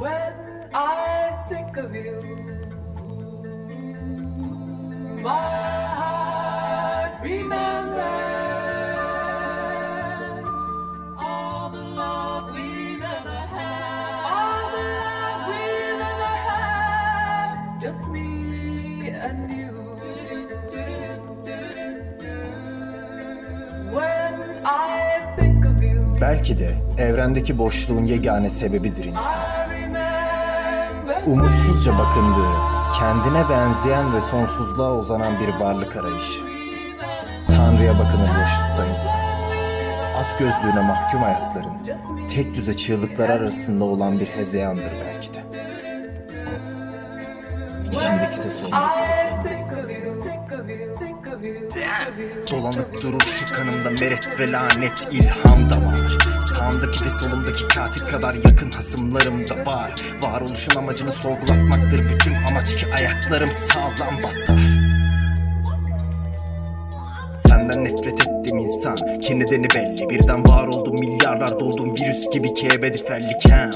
When I think of you, my heart remembers all the love we've ever had. All the love we've ever had. Just me and you. When I think of you, Belki de evrendeki boşluğun yegane sebebidir insan. Umutsuzca bakındığı, kendine benzeyen ve sonsuzluğa uzanan bir varlık arayışı. Tanrı'ya bakınır boşlukta insan. At gözlüğüne mahkum hayatların, tek düze çığlıklar arasında olan bir hezeyandır belki de. İçindeki ses you. Dolanıp durur şu kanımda meret ve lanet ilham da var Sağımdaki ve solumdaki katil kadar yakın hasımlarım da var. Varoluşun amacını sorgulatmaktır. Bütün amaç ki ayaklarım sağlam basar Senden nefret ettim insan. Ki nedeni belli Birden var oldum milyarlar doldum virüs gibi ki ebedi fellikem.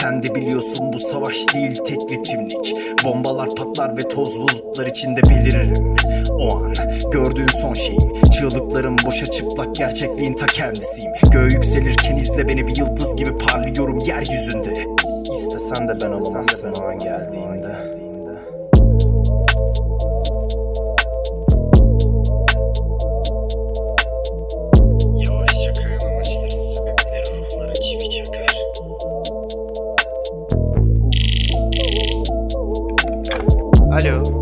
Sen de biliyorsun bu savaş değil tek ritimlik. Bombalar patlar ve toz bulutlar içinde beliririm O an gördüğün son şeyim Çığlıklarım boşa çıplak gerçekliğin ta kendisiyim. Göğe yükselirken izle beni bir yıldız gibi parlıyorum yeryüzünde. İstesen de ben olamazsın o an geldiğinde Alo.